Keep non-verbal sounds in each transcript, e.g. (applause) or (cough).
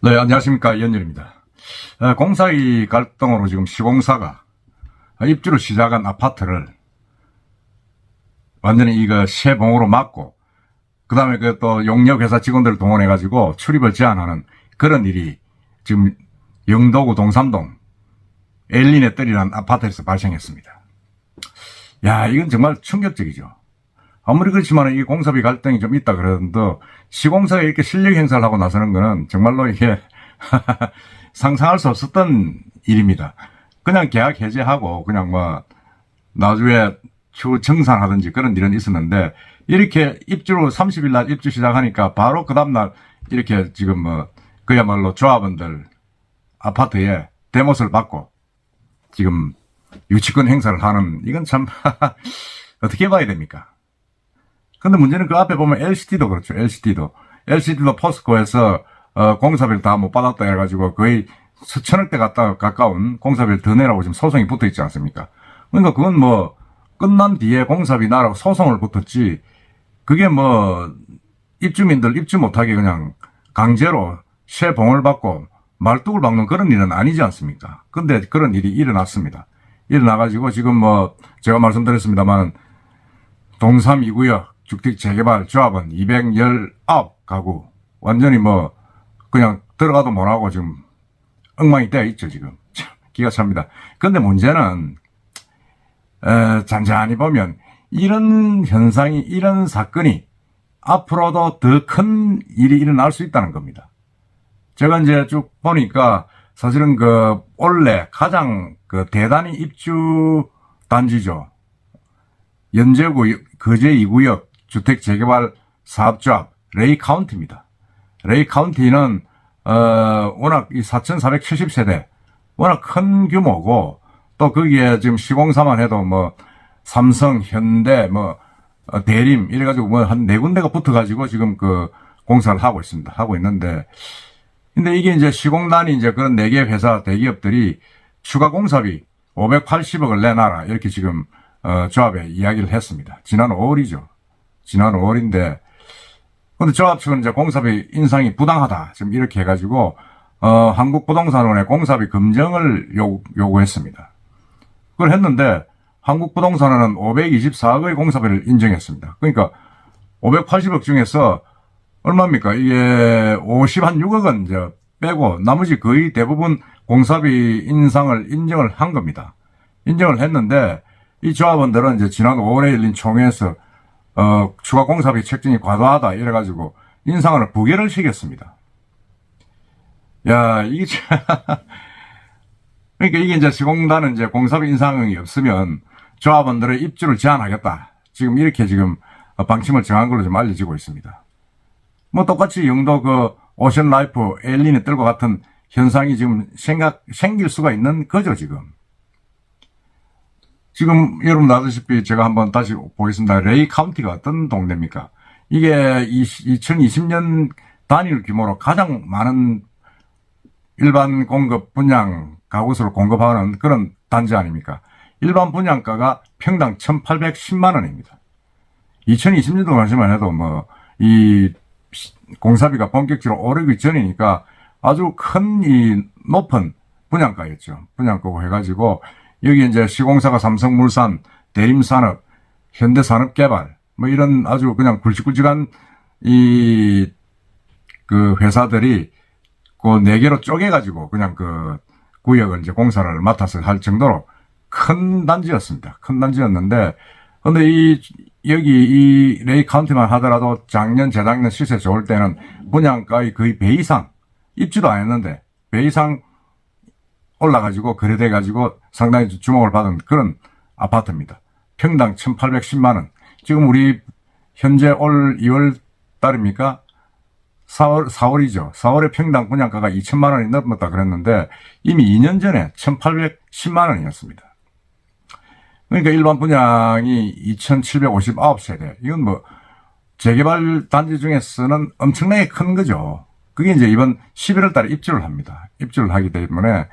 네, 안녕하십니까. 이현열입니다. 어, 공사의 갈등으로 지금 시공사가 입주를 시작한 아파트를 완전히 이거 세봉으로 막고, 그 다음에 그 또 용역회사 직원들을 동원해가지고 출입을 제한하는 그런 일이 지금 영도구 동삼동 엘린의 뜰이라는 아파트에서 발생했습니다. 야, 이건 정말 충격적이죠. 아무리 그렇지만 이 공사비 갈등이 좀 있다 그러는데 시공사가 이렇게 실력 행사를 하고 나서는 거는 정말로 이게 (laughs) 상상할 수 없었던 일입니다. 그냥 계약 해제하고 그냥 뭐 나중에 추후 정산하든지 그런 일은 있었는데 이렇게 입주로 30일 날 입주 시작하니까 바로 그 다음날 이렇게 지금 뭐 그야말로 조합원들 아파트에 대못을 받고 지금 유치권 행사를 하는 이건 참 (laughs) 어떻게 봐야 됩니까? 근데 문제는 그 앞에 보면 LCD도 그렇죠. LCD도. LCD도 포스코에서 어, 공사비를 다 못 받았다 해가지고 거의 수천억대 갔다 가까운 공사비를 더 내라고 지금 소송이 붙어 있지 않습니까? 그러니까 그건 뭐 끝난 뒤에 공사비 나라고 소송을 붙었지 그게 뭐 입주민들 입주 못하게 그냥 강제로 세봉을 받고 말뚝을 박는 그런 일은 아니지 않습니까? 근데 그런 일이 일어났습니다. 일어나가지고 지금 뭐 제가 말씀드렸습니다만 동삼 2구역 주택 재개발 조합은 219가구 완전히 뭐 그냥 들어가도 못하고 지금 엉망이 되어 있죠 지금 (laughs) 참 기가 찹니다. 근데 문제는 에, 잔잔히 보면 이런 현상이 이런 사건이 앞으로도 더 큰 일이 일어날 수 있다는 겁니다. 제가 이제 쭉 보니까 사실은 그 원래 가장 그 대단히 입주 단지죠. 연제구 거제 2구역 주택 재개발 사업조합 레이 카운티입니다. 레이 카운티는 어 워낙 이 4,470세대 워낙 큰 규모고 또 거기에 지금 시공사만 해도 뭐 삼성, 현대, 뭐 어, 대림 이래 가지고 뭐 한 네 군데가 붙어 가지고 지금 그 공사를 하고 있습니다. 하고 있는데 근데 이게 이제 시공단이 이제 그런 네 개 회사 대기업들이 추가 공사비 580억을 내놔라 이렇게 지금 어, 조합에 이야기를 했습니다. 지난 5월이죠. 지난 5월인데 근데 조합 측은 이제 공사비 인상이 부당하다 지금 이렇게 해가지고 어, 한국부동산원에 공사비 검증을 요, 요구했습니다. 그걸 했는데 한국부동산원은 524억의 공사비를 인정했습니다. 그러니까 580억 중에서 얼마입니까? 이게 50, 한 6억은 이제 빼고 나머지 거의 대부분 공사비 인상을 인정을 한 겁니다. 인정을 했는데 이 조합원들은 이제 지난 5월에 열린 총회에서 어, 추가 공사비 책정이 과도하다 이래가지고 인상을 부결을 시켰습니다. 야, 이게 참 (laughs) 그러니까 이게 이제 시공단은 이제 공사비 인상이 없으면 조합원들의 입주를 제한하겠다. 지금 이렇게 지금 방침을 정한 걸로 좀 알려지고 있습니다. 뭐 똑같이 영도 그 오션 라이프 엘린의 뜰과 같은 현상이 지금 생각, 생길 수가 있는 거죠, 지금. 지금 여러분 아시다시피 제가 한번 다시 보겠습니다. 레이 카운티가 어떤 동네입니까? 이게 2020년 단일 규모로 가장 많은 일반 공급 분양 가구수를 공급하는 그런 단지 아닙니까? 일반 분양가가 평당 1,810만 원입니다. 2020년도 말씀만 해도 뭐, 이 공사비가 본격적으로 오르기 전이니까 아주 큰 이 높은 분양가였죠. 분양가고 해가지고 여기 이제 시공사가 삼성물산, 대림산업, 현대산업개발 뭐 이런 아주 그냥 굵직굵직한 이 그 회사들이 그 네 개로 쪼개가지고 그냥 그 구역을 이제 공사를 맡아서 할 정도로 큰 단지였습니다. 큰 단지였는데 근데 이 여기 이 레이 카운티만 하더라도 작년 재작년 시세 좋을 때는 분양가의 거의 배 이상 입주도 안 했는데 배 이상 올라가지고 거래돼가지고 상당히 주목을 받은 그런 아파트입니다. 평당 1,810만 원. 지금 우리 현재 올 2월 달입니까? 4월, 4월이죠. 4월에 평당 분양가가 2천만 원이 넘었다 그랬는데 이미 2년 전에 1,810만 원이었습니다. 그러니까 일반 분양이 2,759세대. 이건 뭐 재개발 단지 중에서는 엄청나게 큰 거죠. 그게 이제 이번 11월 달에 입주를 합니다. 입주를 하기 때문에,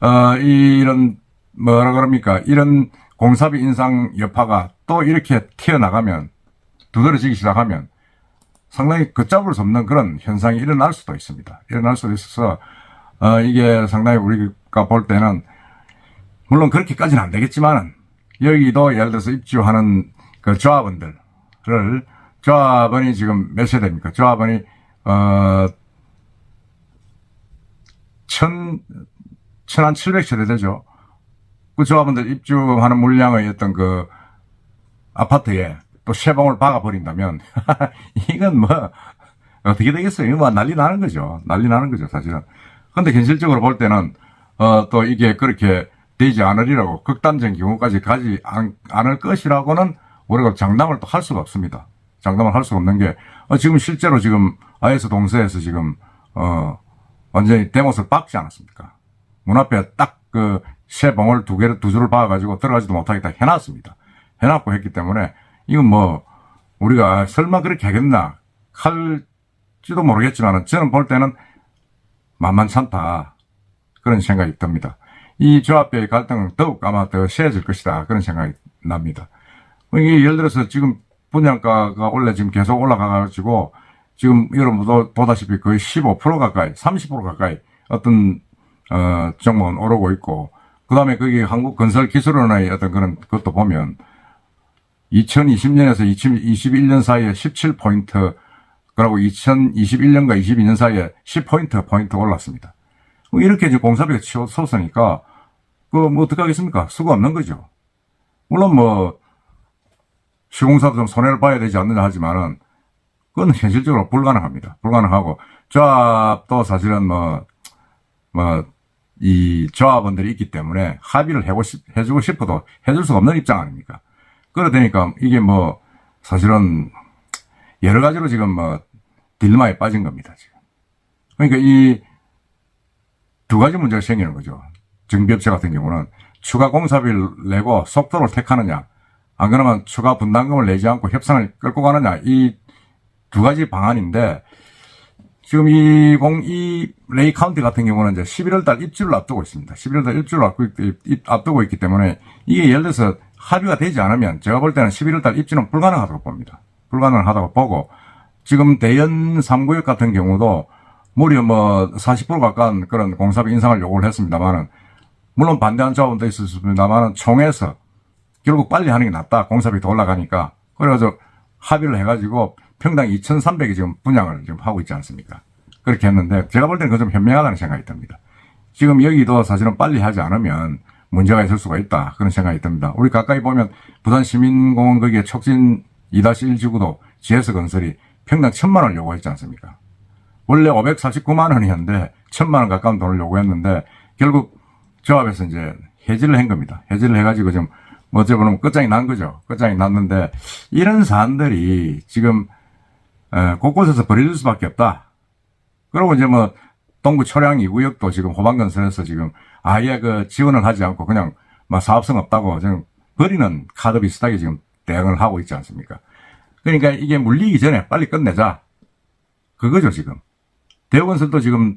어, 이런, 뭐라 그럽니까. 이런 공사비 인상 여파가 또 이렇게 튀어나가면, 두드러지기 시작하면, 상당히 걷잡을 수 없는 그런 현상이 일어날 수도 있습니다. 일어날 수도 있어서 어, 이게 상당히 우리가 볼 때는 물론 그렇게까지는 안 되겠지만은 여기도 예를 들어서 입주하는 그 조합원들을 조합원이 지금 몇 세대입니까? 조합원이 어, 천, 천한 칠백 세대 되죠. 그 조합원들 입주하는 물량의 어떤 그 아파트에 또 쇠봉을 박아버린다면 (laughs) 이건 뭐 어떻게 되겠어요? 뭐 난리 나는 거죠. 난리 나는 거죠, 사실은. 근데 현실적으로 볼 때는 어, 또 이게 그렇게 되지 않으리라고 극단적인 경우까지 가지 않, 않을 것이라고는 우리가 장담을 또 할 수가 없습니다. 장담을 할 수가 없는 게 어, 지금 실제로 지금 IS 동서에서 지금 어, 완전히 대못을 박지 않았습니까? 문 앞에 딱그 쇠봉을 두 개를 두 줄을 박아가지고 들어가지도 못하겠다 해놨습니다. 해놨고 했기 때문에 이건 뭐 우리가 설마 그렇게 하겠나 할지도 모르겠지만 저는 볼 때는 만만찮다 그런 생각이 듭니다. 이 조합의 갈등은 더욱 아마 더 세해질 것이다 그런 생각이 납니다. 이게 예를 들어서 지금 분양가가 원래 지금 계속 올라가가지고 지금 여러분도 보다시피 거의 15% 가까이, 30% 가까이 어떤 어 종목은 오르고 있고 그 다음에 거기 한국건설기술원의 어떤 그런 것도 보면 2020년에서 2021년 사이에 17포인트 그리고 2021년과 22년 사이에 10포인트 포인트 올랐습니다. 뭐 이렇게 이제 공사비가 치고 솟으니까 그뭐 어떡하겠습니까? 수가 없는 거죠. 물론 뭐 시공사도 좀 손해를 봐야 되지 않느냐 하지만은 그건 현실적으로 불가능합니다. 불가능하고 조합도 사실은 뭐 뭐 이 조합원들이 있기 때문에 합의를 해고 싶, 해주고 싶어도 해줄 수가 없는 입장 아닙니까? 그러다 보니까 이게 뭐 사실은 여러 가지로 지금 뭐 딜마에 빠진 겁니다. 지금. 그러니까 이 두 가지 문제가 생기는 거죠. 정비업체 같은 경우는 추가 공사비를 내고 속도를 택하느냐, 안 그러면 추가 분담금을 내지 않고 협상을 끌고 가느냐, 이 두 가지 방안인데, 지금 이 공, 이 레이 카운티 같은 경우는 이제 11월 달 입주를 앞두고 있습니다. 11월 달 입주를 앞두고, 있기 때문에 이게 예를 들어서 합의가 되지 않으면 제가 볼 때는 11월 달 입주는 불가능하다고 봅니다. 불가능하다고 보고 지금 대연 3구역 같은 경우도 무려 뭐 40% 가까운 그런 공사비 인상을 요구를 했습니다만은 물론 반대한 조합원도 있었습니다만은 총에서 결국 빨리 하는 게 낫다. 공사비 더 올라가니까. 그래가지고 합의를 해가지고 평당 2,300이 지금 분양을 지금 하고 있지 않습니까? 그렇게 했는데 제가 볼 때는 그건 좀 현명하다는 생각이 듭니다. 지금 여기도 사실은 빨리 하지 않으면 문제가 있을 수가 있다. 그런 생각이 듭니다. 우리 가까이 보면 부산 시민공원 거기에 촉진 2-1 지구도 GS 건설이 평당 1천만 원을 요구했지 않습니까? 원래 549만 원이었는데 1천만 원 가까운 돈을 요구했는데 결국 조합에서 이제 해지를 한 겁니다. 해지를 해가지고 지금 뭐 어찌 보면 끝장이 난 거죠. 끝장이 났는데 이런 사안들이 지금 에, 곳곳에서 벌어질 수밖에 없다. 그리고 이제 뭐 동구 초량 2구역도 지금 호반건설에서 지금 아예 그 지원을 하지 않고 그냥 막 사업성 없다고 지금 버리는 카드 비슷하게 지금 대응을 하고 있지 않습니까? 그러니까 이게 물리기 전에 빨리 끝내자. 그거죠, 지금. 대우건설도 지금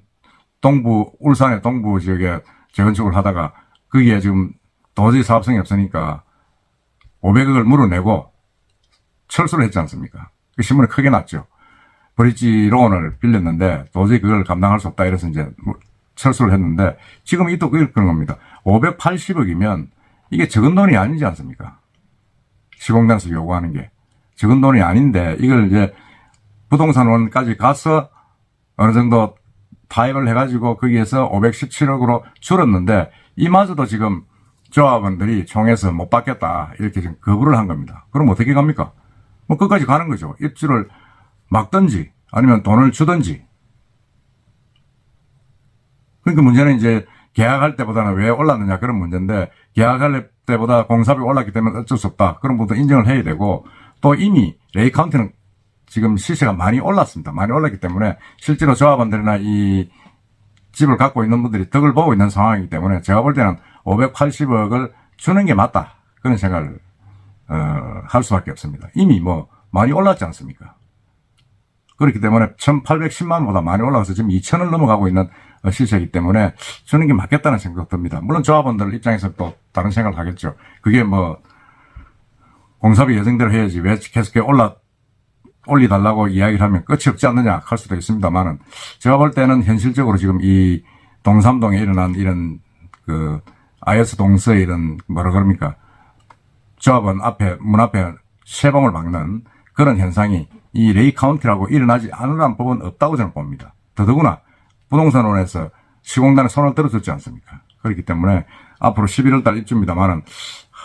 동부, 울산의 동부 지역에 재건축을 하다가 거기에 지금 도저히 사업성이 없으니까 500억을 물어내고 철수를 했지 않습니까? 그 신문에 크게 났죠. 브릿지 론을 빌렸는데 도저히 그걸 감당할 수 없다 이래서 이제 철수를 했는데 지금 이또 그런 겁니다. 580억이면 이게 적은 돈이 아니지 않습니까? 시공단에서 요구하는 게 적은 돈이 아닌데 이걸 이제 부동산원까지 가서 어느 정도 타협을 해가지고 거기에서 517억으로 줄었는데 이마저도 지금 조합원들이 총에서 못 받겠다 이렇게 지금 거부를 한 겁니다. 그럼 어떻게 갑니까? 뭐 끝까지 가는 거죠. 입주를 막든지 아니면 돈을 주든지. 그러니까 문제는 이제 계약할 때보다는 왜 올랐느냐 그런 문제인데 계약할 때보다 공사비 올랐기 때문에 어쩔 수 없다. 그런 부분도 인정을 해야 되고 또 이미 레이 카운티는 지금 시세가 많이 올랐습니다. 많이 올랐기 때문에 실제로 조합원들이나 이 집을 갖고 있는 분들이 덕을 보고 있는 상황이기 때문에 제가 볼 때는 580억을 주는 게 맞다. 그런 생각을 어, 할 수밖에 없습니다. 이미 뭐 많이 올랐지 않습니까? 그렇기 때문에 1810만 원보다 많이 올라가서 지금 2000을 넘어가고 있는 어, 시세이기 때문에 주는 게 맞겠다는 생각 듭니다. 물론 조합원들 입장에서 또 다른 생각을 하겠죠. 그게 뭐 공사비 예정대로 해야지 왜 계속 올라 올리달라고 이야기를 하면 끝이 없지 않느냐 할 수도 있습니다만은 제가 볼 때는 현실적으로 지금 이 동삼동에 일어난 이런 그 IS 동서의 이런 뭐라 그럽니까 조합원 앞에 문 앞에 세봉을 막는 그런 현상이 이 레이 카운티라고 일어나지 않으란 법은 없다고 저는 봅니다. 더더구나 부동산원에서 시공단에 손을 들어줬지 않습니까? 그렇기 때문에 앞으로 11월 달 입주입니다만은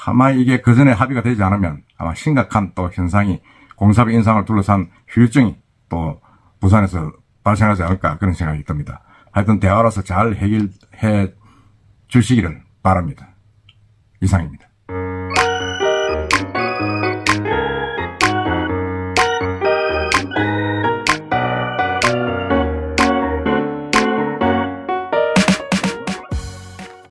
아마 이게 그 전에 합의가 되지 않으면 아마 심각한 또 현상이 공사비 인상을 둘러싼 후유증이 또 부산에서 발생하지 않을까 그런 생각이 듭니다. 하여튼 대화로서 잘 해결해 주시기를 바랍니다. 이상입니다.